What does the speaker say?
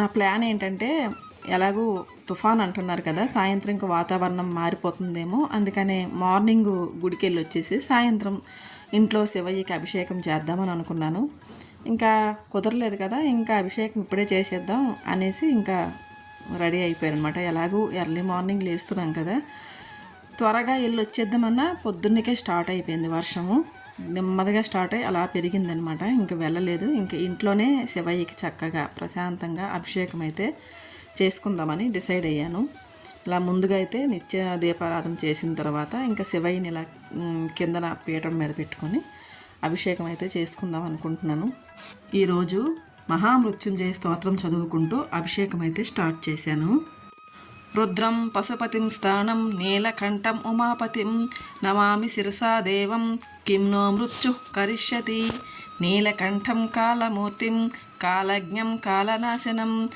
నా ప్లాన్ ఏంటంటే ఎలాగూ తుఫాన్ అంటున్నారు కదా సాయంత్రం ఇంకా వాతావరణం మారిపోతుందేమో అందుకనే మార్నింగ్ గుడికి వెళ్ళి వచ్చేసి సాయంత్రం ఇంట్లో శివయ్యకి అభిషేకం చేద్దామని అనుకున్నాను. ఇంకా కుదరలేదు కదా ఇంకా అభిషేకం ఇప్పుడే చేసేద్దాం అనేసి ఇంకా రెడీ అయిపోయారనమాట ఎలాగూ ఎర్లీ మార్నింగ్ లేస్తున్నాం కదా త్వరగా వెళ్ళి వచ్చేద్దామన్నా పొద్దున్నకే స్టార్ట్ అయిపోయింది వర్షము. నెమ్మదిగా స్టార్ట్ అయ్యి అలా పెరిగిందనమాట. ఇంకా వెళ్ళలేదు. ఇంక ఇంట్లోనే శివయ్యకి చక్కగా ప్రశాంతంగా అభిషేకం అయితే చేసుకుందామని డిసైడ్ అయ్యాను. ఇలా ముందుగా అయితే నిత్య దీపారాధన చేసిన తర్వాత ఇంకా శివయ్యని ఇలా కిందన పీఠం మీద పెట్టుకొని అభిషేకం అయితే చేసుకుందాం అనుకుంటున్నాను. ఈరోజు మహామృత్యుంజయ స్తోత్రం చదువుకుంటూ అభిషేకం అయితే స్టార్ట్ చేశాను. రుద్రం పశుపతిం స్థానం నీలకంఠం ఉమాపతిం. నమామి శిరసా దేవం. కిం నో మృత్యు కరిష్యతి. నీలకంఠం కాలమూర్తిం. కాలజ్ఞం కాలనాశనం.